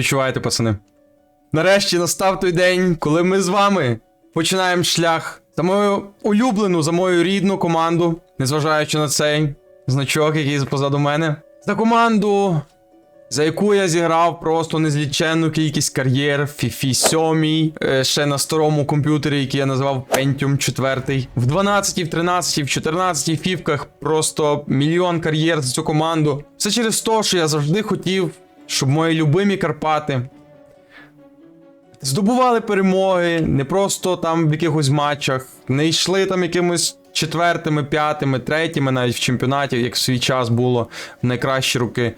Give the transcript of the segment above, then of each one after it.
Відчуваєте, пацани? Нарешті настав той день, коли ми з вами починаємо шлях за мою улюблену, за мою рідну команду, незважаючи на цей значок, який позаду мене. За команду, за яку я зіграв просто незліченну кількість кар'єр FIFA 7, е, ще на старому комп'ютері, який я називав Pentium 4. В 12, в 13, в 14 фівках просто мільйон кар'єр за цю команду. Все через те, що я завжди хотів, щоб мої любимі Карпати здобували перемоги, не просто там в якихось матчах, не йшли там якимось четвертими, п'ятими, третіми, навіть в чемпіонаті, як в свій час було в найкращі роки.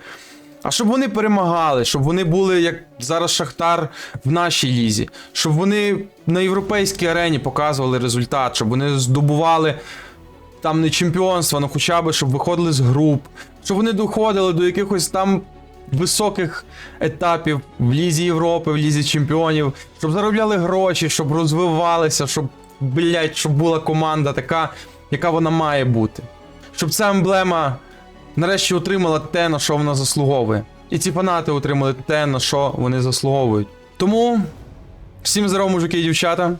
А щоб вони перемагали, щоб вони були, як зараз Шахтар в нашій лізі, щоб вони на європейській арені показували результат, щоб вони здобували там не чемпіонства, ну хоча б щоб виходили з груп, щоб вони доходили до якихось там високих етапів в Лізі Європи, в Лізі Чемпіонів, щоб заробляли гроші, щоб розвивалися, щоб, блядь, щоб була команда така, яка вона має бути. Щоб ця емблема нарешті отримала те, на що вона заслуговує. І ці фанати отримали те, на що вони заслуговують. Тому всім здорово, мужики і дівчата.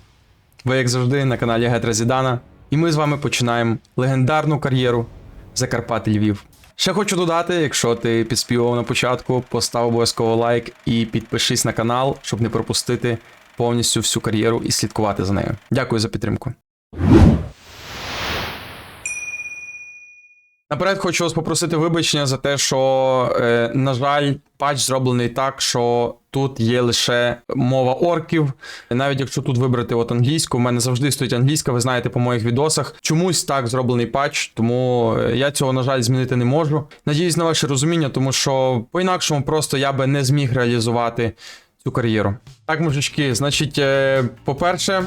Ви, як завжди, на каналі Гетра Зідана. І ми з вами починаємо легендарну кар'єру Закарпати Львів. Ще хочу додати, якщо ти підспівав на початку, постав обов'язково лайк і підпишись на канал, щоб не пропустити повністю всю кар'єру і слідкувати за нею. Дякую за підтримку. Наперед хочу вас попросити вибачення за те, що, е, на жаль, патч зроблений так, що тут є лише мова орків. Навіть якщо тут вибрати от англійську, в мене завжди стоїть англійська, ви знаєте по моїх відосах. Чомусь так зроблений патч, тому е, я цього, на жаль, змінити не можу. Надіюсь на ваше розуміння, тому що по-інакшому просто я би не зміг реалізувати цю кар'єру. Так, мужички, значить, е, по-перше.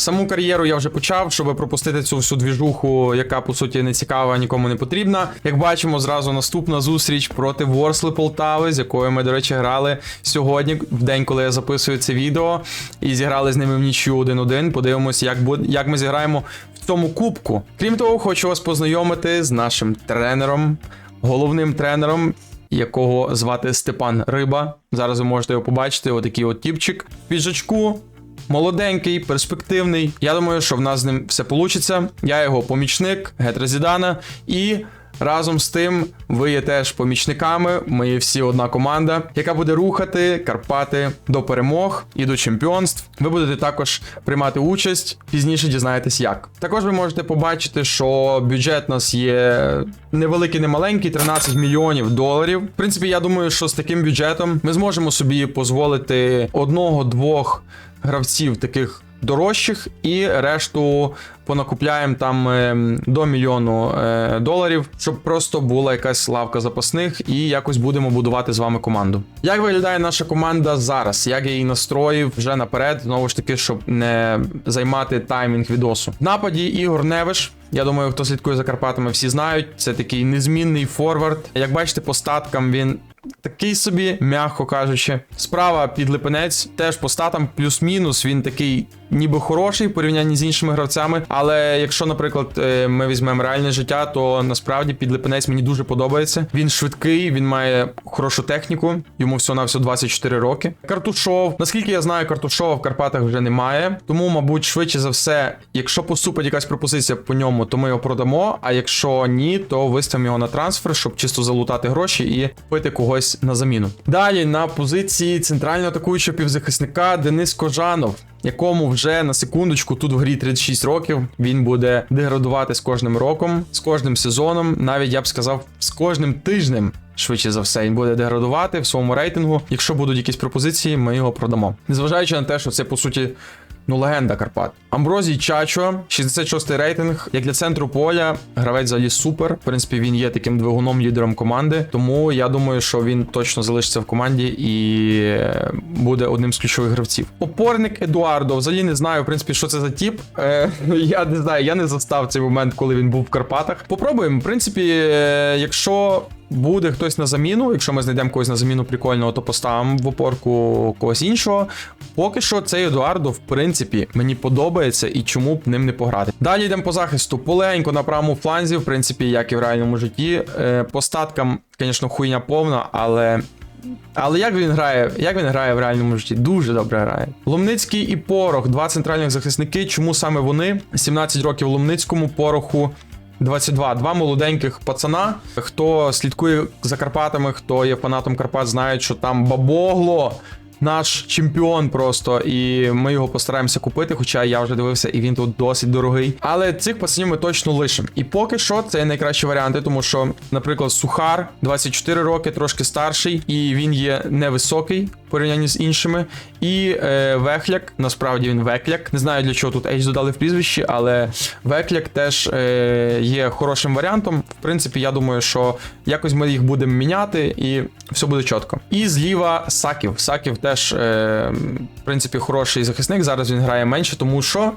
Саму кар'єру я вже почав, щоб пропустити цю всю двіжуху, яка по суті не цікава, нікому не потрібна. Як бачимо, зразу наступна зустріч проти Ворсли Полтави, з якою ми, до речі, грали сьогодні, в день, коли я записую це відео, і зіграли з ними в нічю 1-1. Подивимось, як буде, як ми зіграємо в цьому кубку. Крім того, хочу вас познайомити з нашим тренером, головним тренером. Якого звати Степан Риба. Зараз ви можете його побачити. Отакий от тіпчик. Піджачку, молоденький, перспективний. Я думаю, що в нас з ним все вийде. Я його помічник, Гетра Зідана, і разом з тим ви є теж помічниками. Ми є всі одна команда, яка буде рухати Карпати до перемог і до чемпіонств. Ви будете також приймати участь. Пізніше дізнаєтесь як. Також ви можете побачити, що бюджет у нас є невеликий, не маленький, 13 мільйонів доларів. В принципі, я думаю, що з таким бюджетом ми зможемо собі дозволити одного-двох гравців таких дорожчих, і решту понакупляємо там е, до мільйону е, доларів, щоб просто була якась лавка запасних, і якось будемо будувати з вами команду. Як виглядає наша команда зараз? Як я її настроїв вже наперед, знову ж таки, щоб не займати таймінг відосу. В нападі Ігор Невиш. Я думаю, хто слідкує за Карпатами, всі знають. Це такий незмінний форвард. Як бачите, по статкам він такий собі, м'яко кажучи. Справа під Липенець теж по статам плюс-мінус. Він такий, ніби хороший в порівнянні з іншими гравцями. Але якщо, наприклад, е, ми візьмемо реальне життя, то насправді під Липенець мені дуже подобається. Він швидкий, він має хорошу техніку. Йому всього на всього 24 роки. Картушов, наскільки я знаю, Картушова в Карпатах вже немає. Тому, мабуть, швидше за все, якщо поступить якась пропозиція по ньому, то ми його продамо. А якщо ні, то виставимо його на трансфер, щоб чисто залутати гроші і купити когось на заміну. Далі на позиції центрального атакуючого півзахисника Денис Кожанов. Якому вже на секундочку тут в грі 36 років він буде деградувати з кожним роком, з кожним сезоном, навіть я б сказав, з кожним тижнем. Швидше за все, він буде деградувати в своєму рейтингу. Якщо будуть якісь пропозиції, ми його продамо. Незважаючи на те, що це по суті ну легенда Карпат. Амброзій Чачо, 66 рейтинг. Як для центру поля, гравець взагалі супер. В принципі, він є таким двигуном, лідером команди. Тому я думаю, що він точно залишиться в команді і е, буде одним з ключових гравців. Опорник Едуардо. Взагалі не знаю, в принципі, що це за тіп. Е, я не знаю, я не застав цей момент, коли він був в Карпатах. Попробуємо. В принципі, е, якщо. Буде хтось на заміну. Якщо ми знайдемо когось на заміну прикольного, то поставимо в опорку когось іншого. Поки що цей Едуардо, в принципі, мені подобається і чому б ним не пограти. Далі йдемо по захисту. Поленько на правому фланзі, в принципі, як і в реальному житті. Е, По статкам, звісно, хуйня повна, але Але як він грає? Як він грає в реальному житті? Дуже добре грає. Ломницький і Порох, два центральних захисники. Чому саме вони? 17 років Ломницькому, Пороху 22. Два молоденьких пацана. Хто слідкує за Карпатами, хто є фанатом Карпат, знають, що там бабогло. Наш чемпіон просто, і ми його постараємося купити, хоча я вже дивився, і він тут досить дорогий. Але цих пацанів ми точно лишимо. І поки що це найкращі варіанти, тому що, наприклад, Сухар 24 роки, трошки старший, і він є невисокий порівнянні з іншими. І е, Вехляк, насправді він Векляк. Не знаю для чого тут H додали в прізвищі, але Векляк теж е, є хорошим варіантом. В принципі, я думаю, що якось ми їх будемо міняти, і все буде чітко. І зліва Саків. Саків теж, е, в принципі, хороший захисник. Зараз він грає менше, тому що.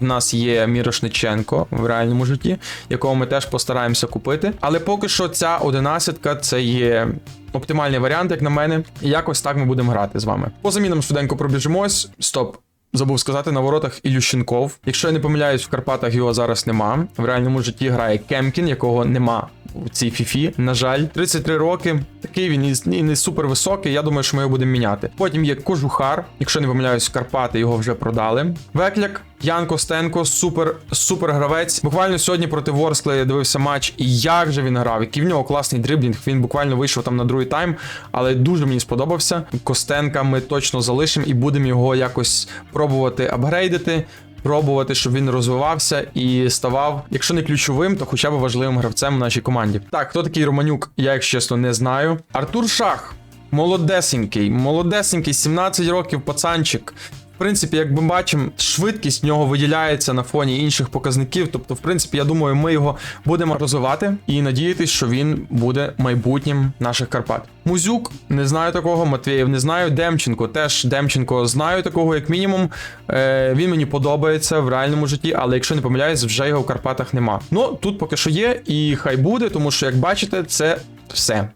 В нас є Мірошниченко в реальному житті, якого ми теж постараємося купити. Але поки що ця одинадцятка це є оптимальний варіант, як на мене. І якось так ми будемо грати з вами. По замінам швиденько пробіжимось. Стоп. Забув сказати на воротах Ілющенков. Якщо я не помиляюсь, в Карпатах його зараз нема. В реальному житті грає Кемкін, якого нема у цій фіфі. На жаль, 33 роки. Такий він і не супер високий. Я думаю, що ми його будемо міняти. Потім є Кожухар. Якщо не помиляюсь, Карпати його вже продали. Векляк. Ян Костенко, супер, супер гравець. Буквально сьогодні проти Ворскли дивився матч, і як же він грав, який в нього класний дриблінг. Він буквально вийшов там на другий тайм, але дуже мені сподобався. Костенка ми точно залишимо і будемо його якось пробувати апгрейдити. Пробувати, щоб він розвивався і ставав, якщо не ключовим, то хоча б важливим гравцем в нашій команді. Так, хто такий Романюк, я, якщо чесно, не знаю. Артур Шах, молодесенький, молодесенький, 17 років, пацанчик. В принципі, як ми бачимо, швидкість в нього виділяється на фоні інших показників. Тобто, в принципі, я думаю, ми його будемо розвивати і надіятися, що він буде майбутнім наших Карпат. Музюк не знаю такого, Матвієв не знаю. Демченко теж Демченко знаю такого, як мінімум. Е, Він мені подобається в реальному житті, але якщо не помиляюсь, вже його в Карпатах нема. Ну тут поки що є, і хай буде, тому що, як бачите, це все.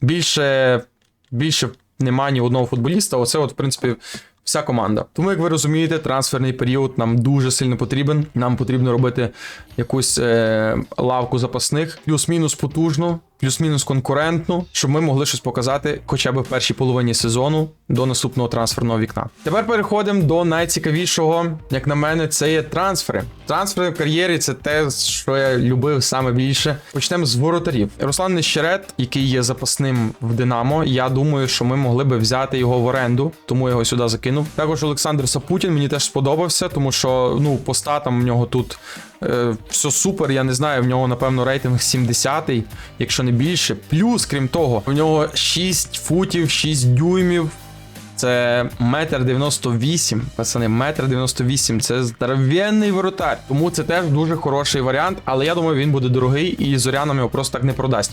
Більше, більше нема ні одного футболіста. Оце, от, в принципі. Вся команда. Тому, як ви розумієте, трансферний період нам дуже сильно потрібен. Нам потрібно робити якусь е, лавку запасних, плюс-мінус потужну, плюс-мінус конкурентну, щоб ми могли щось показати хоча б в першій половині сезону до наступного трансферного вікна. Тепер переходимо до найцікавішого, як на мене, це є трансфери. Трансфери в кар'єрі це те, що я любив саме більше. Почнемо з воротарів. Руслан Нещерет, який є запасним в Динамо. Я думаю, що ми могли би взяти його в оренду, тому я його сюди закинув. Також Олександр Сапутін мені теж сподобався, тому що ну по статам в нього тут все супер. Я не знаю, в нього напевно рейтинг 70-й, якщо не більше. Плюс, крім того, в нього 6 футів, 6 дюймів. Це метр 98, пацани, метр 98, це здоровенний воротар. Тому це теж дуже хороший варіант, але я думаю, він буде дорогий і зорянам його просто так не продасть.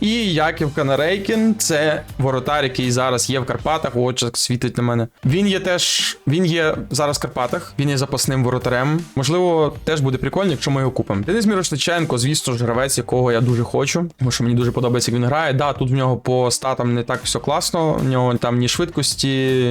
І Яків Канарейкін це воротар, який зараз є в Карпатах. Очак світить на мене. Він є теж, він є зараз в Карпатах, він є запасним воротарем. Можливо, теж буде прикольно, якщо ми його купимо. Денис Мірошниченко, звісно ж, гравець, якого я дуже хочу, тому що мені дуже подобається, як він грає. Да, тут в нього по статам не так все класно. В нього там ні швидкості,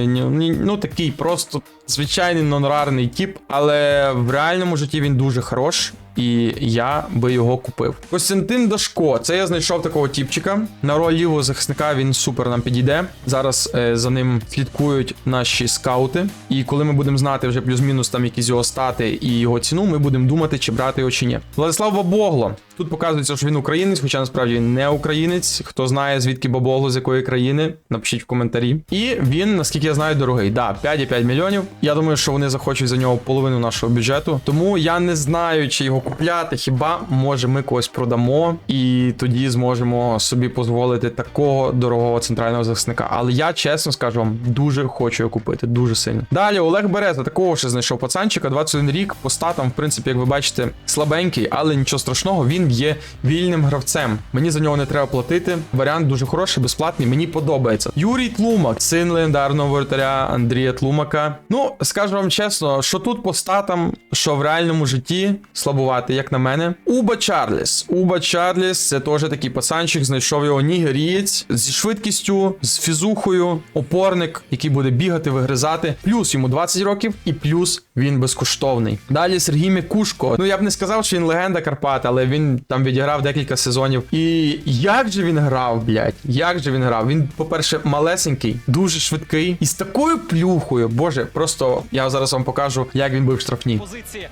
ні, ну такий просто звичайний нонрарний тип, але в реальному житті він дуже хорош. І я би його купив. Костянтин Дашко, це я знайшов такого тіпчика. На роль лівого захисника він супер нам підійде. Зараз е, за ним слідкують наші скаути. І коли ми будемо знати вже плюс-мінус там якісь його стати і його ціну, ми будемо думати, чи брати його чи ні. Владислав Бабогло. Тут показується, що він українець, хоча насправді він не українець. Хто знає, звідки Бабогло, з якої країни, напишіть в коментарі. І він, наскільки я знаю, дорогий. Да, 5,5 мільйонів. Я думаю, що вони захочуть за нього половину нашого бюджету. Тому я не знаю, чи його купляти. Хіба може ми когось продамо і тоді зможемо собі дозволити такого дорогого центрального захисника. Але я чесно скажу вам, дуже хочу його купити, дуже сильно. Далі Олег Берета, такого ще знайшов пацанчика, 21 рік. По статам, в принципі, як ви бачите, слабенький, але нічого страшного. Є вільним гравцем. Мені за нього не треба платити. Варіант дуже хороший, безплатний. Мені подобається. Юрій Тлумак, син легендарного воротаря Андрія Тлумака. Ну скажу вам чесно, що тут по статам, що в реальному житті слабувато. Карпати, як на мене. Уба Чарліс. Уба Чарліс це теж такий пацанчик, знайшов його нігерієць зі швидкістю, з фізухою, опорник, який буде бігати, вигризати. Плюс йому 20 років, і плюс він безкоштовний. Далі Сергій Мікушко. Ну я б не сказав, що він легенда Карпат, але він там відіграв декілька сезонів. І як же він грав, блядь? Як же він грав? Він, по-перше, малесенький, дуже швидкий і з такою плюхою. Боже, просто я зараз вам покажу, як він був в штрафній. позиції.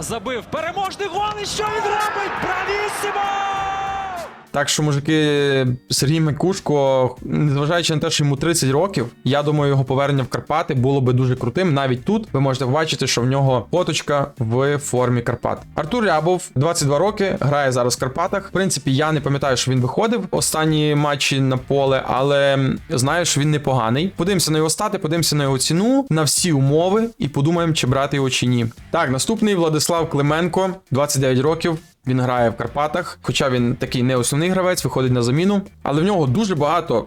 Забив переможний гол. І що він робить? Бравіссимо! Так що, мужики, Сергій Микушко, незважаючи на те, що йому 30 років, я думаю, його повернення в Карпати було би дуже крутим. Навіть тут ви можете побачити, що в нього фоточка в формі Карпат. Артур Рябов, 22 роки, грає зараз в Карпатах. В принципі, я не пам'ятаю, що він виходив останні матчі на поле, але що він непоганий. Подивимося на його стати, подивимося на його ціну, на всі умови і подумаємо, чи брати його чи ні. Так, наступний Владислав Клименко, 29 років. Він грає в Карпатах, хоча він такий не основний гравець, виходить на заміну. Але в нього дуже багато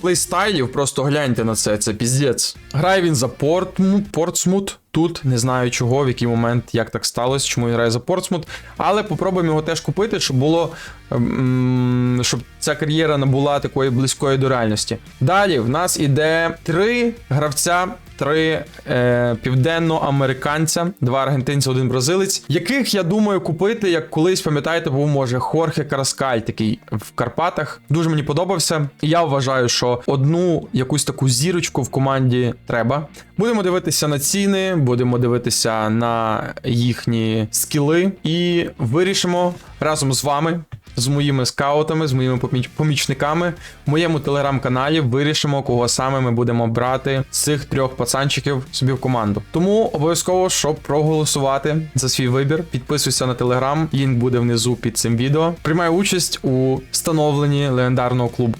плейстайлів, просто гляньте на це, це піздець. Грає він за Портмут, Портсмут. Тут не знаю чого, в який момент, як так сталося, чому він грає за Портсмут. Але попробуємо його теж купити, щоб було. ем, щоб ця кар'єра не була такої близької до реальності. Далі в нас іде три гравця. Три е, південноамериканця, два аргентинці, один бразилець, яких я думаю купити, як колись пам'ятаєте, був може Хорхе Караскаль, такий в Карпатах. Дуже мені подобався. Я вважаю, що одну якусь таку зірочку в команді треба. Будемо дивитися на ціни, будемо дивитися на їхні скіли і вирішимо разом з вами. З моїми скаутами, з моїми поміч- помічниками в моєму телеграм-каналі вирішимо, кого саме ми будемо брати з цих трьох пацанчиків собі в команду. Тому обов'язково, щоб проголосувати за свій вибір, підписуйся на телеграм, лінк буде внизу під цим відео. Приймай участь у встановленні легендарного клубу.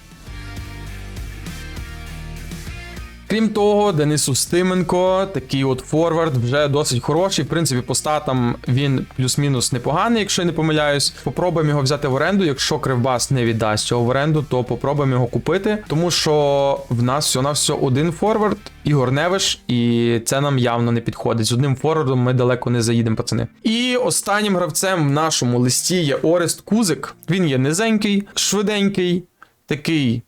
Крім того, Денис Устименко, такий от форвард, вже досить хороший. В принципі, по статам він плюс-мінус непоганий, якщо я не помиляюсь. Попробуємо його взяти в оренду. Якщо Кривбас не віддасть цього в оренду, то попробуємо його купити. Тому що в нас всього на все один форвард, Ігор Невиш, і це нам явно не підходить. З одним форвардом ми далеко не заїдемо, пацани. І останнім гравцем в нашому листі є Орест Кузик. Він є низенький, швиденький, такий.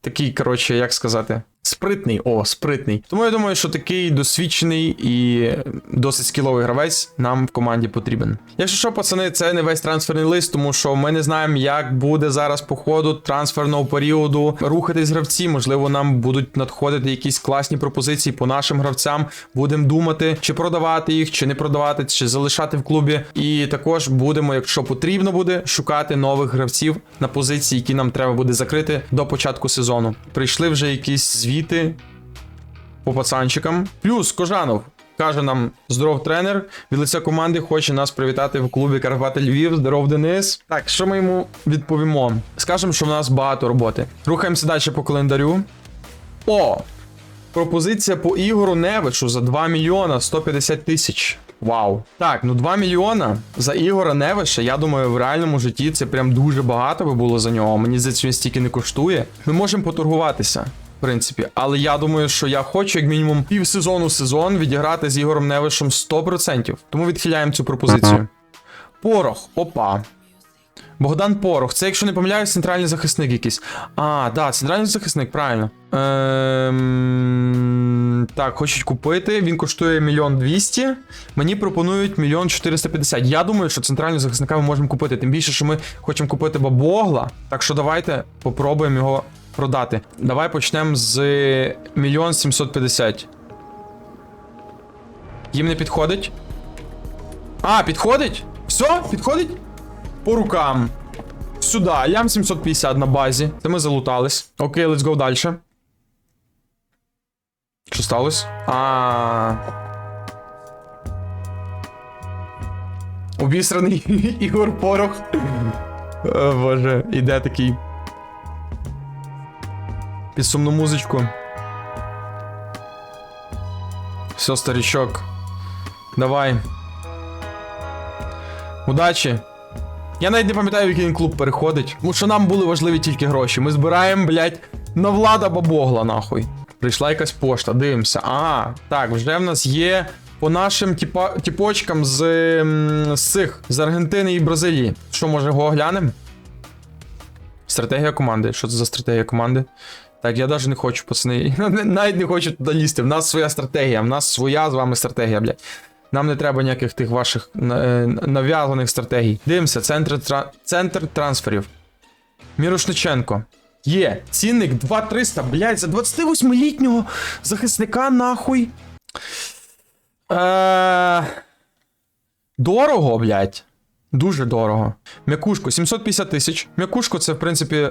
Такий, коротше, як сказати. Спритний, о, спритний. Тому я думаю, що такий досвідчений і досить скіловий гравець нам в команді потрібен. Якщо що, пацани, це не весь трансферний лист, тому що ми не знаємо, як буде зараз по ходу трансферного періоду рухатись гравці. Можливо, нам будуть надходити якісь класні пропозиції по нашим гравцям. Будемо думати, чи продавати їх, чи не продавати, чи залишати в клубі. І також будемо, якщо потрібно буде, шукати нових гравців на позиції, які нам треба буде закрити до початку сезону. Прийшли вже якісь звіти по пацанчикам. Плюс Кожанов. Каже нам здоров тренер від лиця команди хоче нас привітати в клубі Карпати Львів. Здоров Денис. Так, що ми йому відповімо? Скажемо, що в нас багато роботи. Рухаємося далі по календарю. О! Пропозиція по Ігору Невичу за 2 мільйона 150 тисяч. Вау. Так, ну 2 мільйона за Ігора Невиша, я думаю, в реальному житті це прям дуже багато би було за нього. Мені здається, він стільки не коштує. Ми можемо поторгуватися. Принципі, але я думаю, що я хочу як мінімум півсезону сезон відіграти з Ігорем Невишем 100%. Тому відхиляємо цю пропозицію. Порох, опа. Богдан Порох. Це, якщо не помиляюсь, центральний захисник якийсь. А, да, центральний захисник, правильно. Ем... Так, хочуть купити. Він коштує мільйон двісті. Мені пропонують мільйон 450. Я думаю, що центрального захисника ми можемо купити. Тим більше, що ми хочемо купити бабогла. Так що давайте попробуємо його продати. Давай почнемо з мільйон 750. Їм не підходить? А, підходить? Все, підходить? По рукам. Сюди, лям 750 на базі. Це ми залутались. Окей, let's go далі. Що сталося? А. Обісраний Ігор Порох. О, Боже, іде такий. Під сумну музичку. Все, старичок. Давай. Удачі. Я навіть не пам'ятаю, в який клуб переходить. Тому що нам були важливі тільки гроші. Ми збираємо, блядь, на влада бабогла, нахуй. Прийшла якась пошта, дивимося. А, так, вже в нас є по нашим тіпа, тіпочкам з, з цих з Аргентини і Бразилії. Що, може, його оглянемо? Стратегія команди. Що це за стратегія команди? Так, я навіть не хочу, пацани. Навіть не хочу туди лізти. В нас своя стратегія, в нас своя з вами стратегія, блядь. Нам не треба ніяких тих ваших е, нав'язаних стратегій. Дивимося, центр, тра... центр трансферів. Мірошниченко. Є. Цінник 2300, блядь, за 28-літнього захисника нахуй. Е... Дорого, блядь. Дуже дорого. М'якушко 750 тисяч. М'якушко це, в принципі,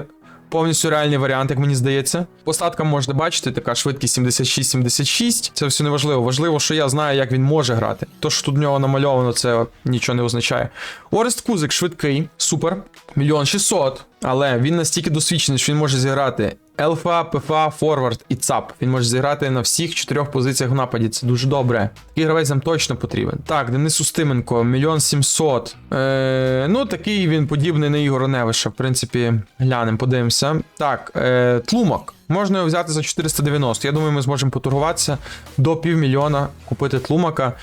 повністю реальний варіант, як мені здається. По статкам можна бачити, така швидкість 76-76. Це все не важливо. Важливо, що я знаю, як він може грати. То, що тут в нього намальовано, це нічого не означає. Орест Кузик швидкий, супер. Мільйон 600. Але він настільки досвідчений, що він може зіграти ЛФА, ПФА, Форвард і ЦАП. Він може зіграти на всіх чотирьох позиціях в нападі. Це дуже добре. Такий гравець нам точно потрібен. Так, Денис Устименко, мільйон сімсот. Е, ну, такий він подібний на Ігора Невиша. В принципі, глянемо, подивимося. Так, е, Тлумак. Можна його взяти за 490. Я думаю, ми зможемо поторгуватися до півмільйона купити тлумака.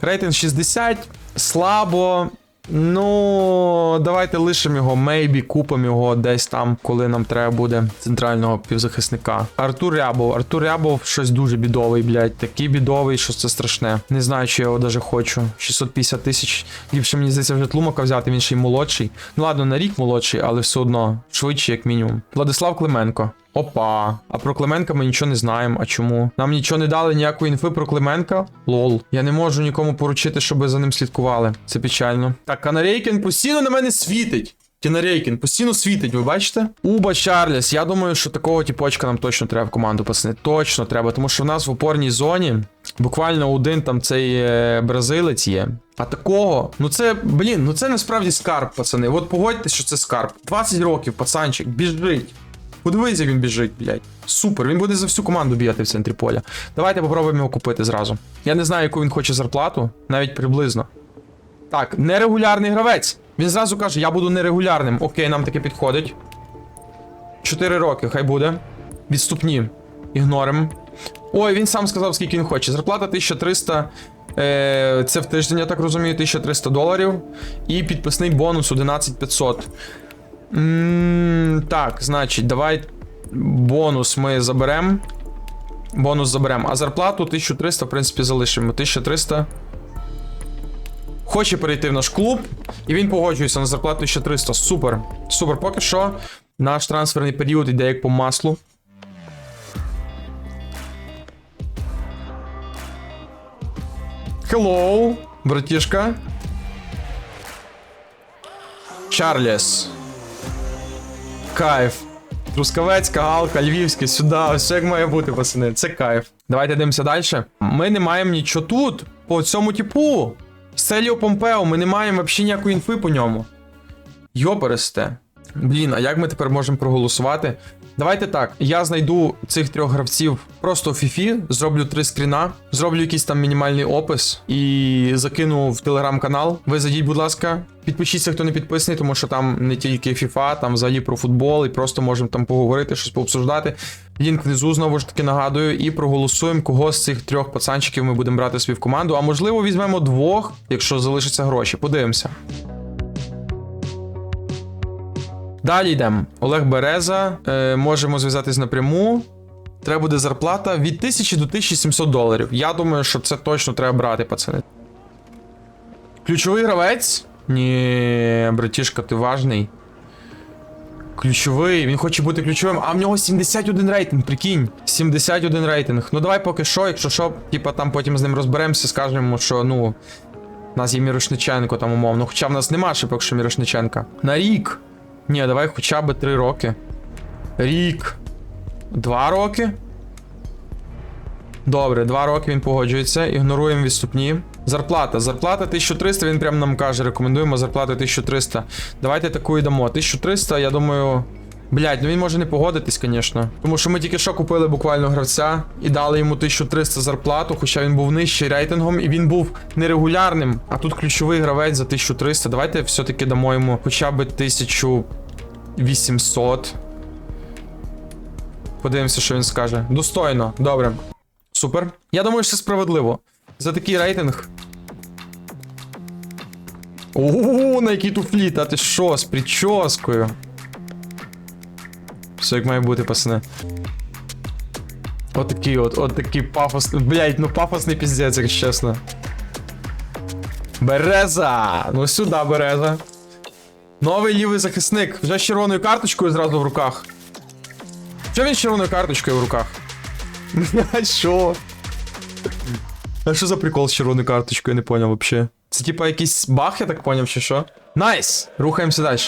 Рейтинг 60, слабо. Ну, давайте лишимо його, мейбі, купимо його десь там, коли нам треба буде центрального півзахисника. Артур Рябов. Артур Рябов щось дуже бідовий, блядь. Такий бідовий, що це страшне. Не знаю, чи я його даже хочу. 650 тисяч. Ліпше мені здається вже тлумака взяти, він ще й молодший. Ну ладно, на рік молодший, але все одно швидше, як мінімум. Владислав Клименко. Опа. А про Клименка ми нічого не знаємо. А чому? Нам нічого не дали ніякої інфи про Клименка? Лол. Я не можу нікому поручити, щоб за ним слідкували. Це печально. Так, Канарейкін постійно на мене світить. Кінарейкін постійно світить, ви бачите? Уба Чарліс. Я думаю, що такого тіпочка нам точно треба в команду, пацани. Точно треба, тому що в нас в опорній зоні буквально один там цей е, бразилець є. А такого, ну це, блін, ну це насправді скарб, пацани. От погодьтесь, що це скарб. 20 років, пацанчик, біжить. Подивись, як він біжить, блядь. Супер, він буде за всю команду бігати в центрі поля. Давайте попробуємо його купити зразу. Я не знаю, яку він хоче зарплату, навіть приблизно. Так, нерегулярний гравець. Він зразу каже, я буду нерегулярним. Окей, нам таке підходить. 4 роки, хай буде. Відступні. Ігнорим. Ой, він сам сказав, скільки він хоче. Зарплата 1300. Е, це в тиждень, я так розумію, 1300 доларів. І підписний бонус 11500. Так, значить, давай бонус ми заберемо. Бонус заберемо. А зарплату 1300, в принципі, залишимо. 1300. Хоче перейти в наш клуб, і він погоджується на зарплату 1300. Супер. Супер, поки що. Наш трансферний період йде як по маслу. Hello, братішка. Чарліс. Кайф. Трускавецька, галка, львівське, сюди, все як має бути, пацани. Це кайф. Давайте дивимося далі. Ми не маємо нічого тут. По цьому типу. Селіо Помпео, ми не маємо взагалі ніякої інфи по ньому. Йопересте. Блін, а як ми тепер можемо проголосувати? Давайте так, я знайду цих трьох гравців просто в фіфі, зроблю три скріна, зроблю якийсь там мінімальний опис і закину в телеграм-канал. Ви зайдіть, будь ласка, підпишіться, хто не підписаний, тому що там не тільки FIFA, там взагалі про футбол, і просто можемо там поговорити, щось пообсуждати. Лінк внизу знову ж таки нагадую, і проголосуємо, кого з цих трьох пацанчиків ми будемо брати собі в команду. А можливо, візьмемо двох, якщо залишаться гроші. Подивимося. Далі йдемо. Олег Береза. Е, можемо зв'язатись напряму. Треба буде зарплата від 1000 до 1700 доларів. Я думаю, що це точно треба брати, пацани. Ключовий гравець? Ні, братішка, ти важний. Ключовий, він хоче бути ключовим, а в нього 71 рейтинг, прикинь. 71 рейтинг. Ну давай поки що, якщо що, типа там потім з ним розберемося, скажемо, що ну. У нас є Мірошниченко там умовно. Хоча в нас нема поки що Мірошниченка. На рік. Ні, давай хоча б 3 роки. Рік. 2 роки. Добре, 2 роки він погоджується. Ігноруємо відступні. Зарплата. Зарплата 1300, він прям нам каже, рекомендуємо зарплату 1300. Давайте таку і дамо. 1300, я думаю. Блять, ну він може не погодитись, звісно. Тому що ми тільки що купили буквально гравця і дали йому 1300 зарплату, хоча він був нижчий рейтингом і він був нерегулярним. А тут ключовий гравець за 1300. Давайте все-таки дамо йому хоча б 1800. Подивимося, що він скаже. Достойно, добре. Супер. Я думаю, що справедливо. за такий рейтинг. Ого, на якій туфлі, та ти що, з прическою. Все як має бути, пацани. От такий от, от такий пафос. Блять, ну пафосний піздець, якщо чесно. Береза! Ну сюди, береза. Новий лівий захисник. Вже з червоною карточкою зразу в руках. Що він з червоною карточкою в руках? Блять, що? А що за прикол з червоною карточкою, я не поняв вообще. Це типа якийсь баг, я так поняв, чи що? Найс! Рухаємося далі.